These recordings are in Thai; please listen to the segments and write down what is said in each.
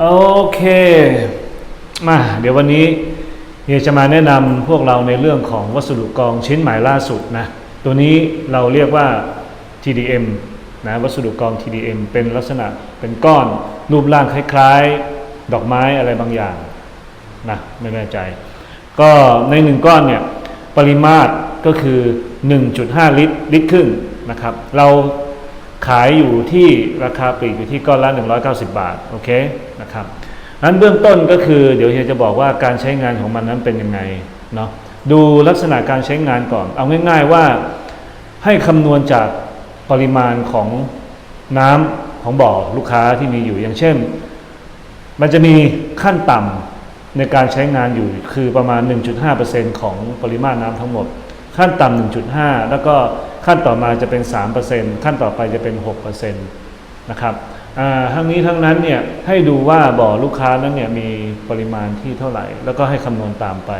โอเค มาเดี๋ยววันนี้เฮียจะมาแนะนำพวกเราในเรื่องของวัสดุกองชิ้นใหม่ล่าสุดนะ ตัวนี้เราเรียกว่า TDM นะวัสดุกอง TDM เป็นลักษณะเป็นก้อนรูปร่างคล้ายๆ ดอกไม้อะไรบางอย่างนะไม่แน่ใจ ก็ในหนึ่งก้อนเนี่ยปริมาตรก็คือ 1.5 ลิตรลิตรครึ่งนะครับ เรา ขายอยู่ที่ราคาปลีกอยู่ที่ก้อนละ 190 บาทโอเคนะครับนั้นเบื้องต้นก็คือเดี๋ยวเฮียจะบอกว่าการใช้งานของมันนั้นเป็นยังไงเนาะดูลักษณะการใช้งานก่อน เอาง่าย ๆว่าให้คำนวณจากปริมาณของน้ำของบ่อลูกค้าที่มีอยู่อย่างเช่น มันจะมีขั้นต่ำในการใช้งานอยู่คือประมาณ 1.5%ของปริมาตรน้ำทั้งหมด ขั้นต่ำ1.5 แล้วก็ ขั้นต่อมาจะเป็น 3%ขั้นต่อไปจะเป็น 6%นะครับทั้งนี้ทั้งนั้นเนี่ยให้ดูว่าบ่อลูกค้านั้นเนี่ยมีปริมาณที่เท่าไหร่ แล้วก็ให้คำนวณตามไป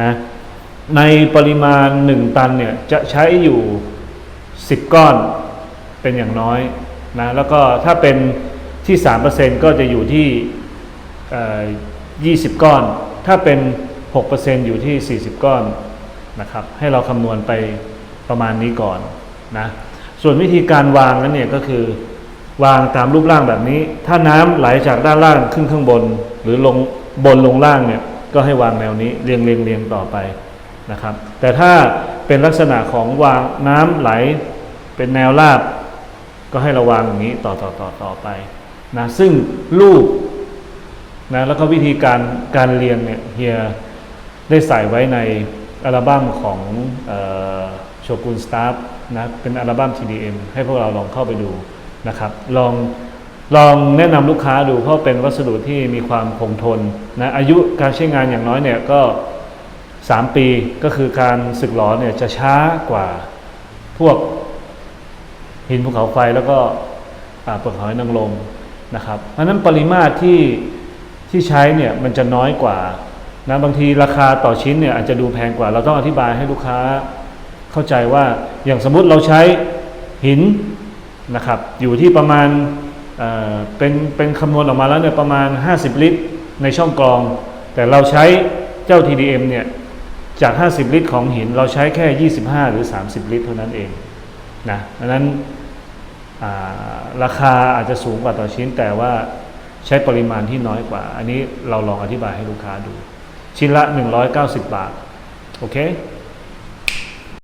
นะในปริมาณ 1 ตันเนี่ยจะใช้อยู่ 10 ก้อนเป็นอย่างน้อยนะแล้วก็ถ้าเป็นที่ 3%ก็จะอยู่ที่เอ่อ20 ก้อน ถ้าเป็น 6%อยู่ที่ 40 ก้อนนะครับให้เราคำนวณไป ประมาณนี้ก่อนนะส่วนวิธีการวางนั้นเนี่ยก็คือ วางตามรูปร่างแบบนี้ ถ้าน้ำไหลจากด้านล่างขึ้นข้างบน หรือลงบนลงล่างเนี่ยก็ให้วางแนวนี้เรียงเรียงเรียงต่อไปนะครับ แต่ถ้าเป็นลักษณะของวางน้ำไหลเป็นแนวราบ ก็ให้ระวังอย่างนี้ต่อต่อต่อต่อไปนะซึ่งรูปนะแล้วก็วิธีการการเรียงเนี่ยเฮียได้ใส่ไว้ในอัลบั้มของ โชกุนสตาฟนะเป็นอัลบั้ม TDM ให้พวกเราลองเข้าไปดูนะครับ ลองลองแนะนำลูกค้าดูเพราะเป็นวัสดุที่มีความคงทนนะอายุการใช้งานอย่างน้อยเนี่ยก็ 3 ปีก็คือการสึกหรอเนี่ยจะช้ากว่าพวกหินภูเขาไฟแล้วก็เปลือกหอยนางรมนะครับ เพราะนั้นปริมาตรที่ที่ใช้เนี่ยมันจะน้อยกว่านะบางทีราคาต่อชิ้นเนี่ยอาจจะดูแพงกว่า เราต้องอธิบายให้ลูกค้า เข้าใจว่าอย่างสมมุติเราใช้หินนะครับ อยู่ที่ประมาณเเป็นเป็นคำนวณออกมาแล้วเนี่ยประมาณ 50 ลิตรในช่องกรอง แต่เราใช้เจ้า TDM เนี่ยจาก 50 ลิตรของหิน เราใช้แค่ 25 หรือ 30 ลิตรเท่านั้นเองนะดังนั้นาราคาอาจจะสูงกว่าต่อชิ้น แต่ว่าใช้ปริมาณที่น้อยกว่า อันนี้เราลองอธิบายให้ลูกค้าดู ชิ้นละ 190 บาท โอเค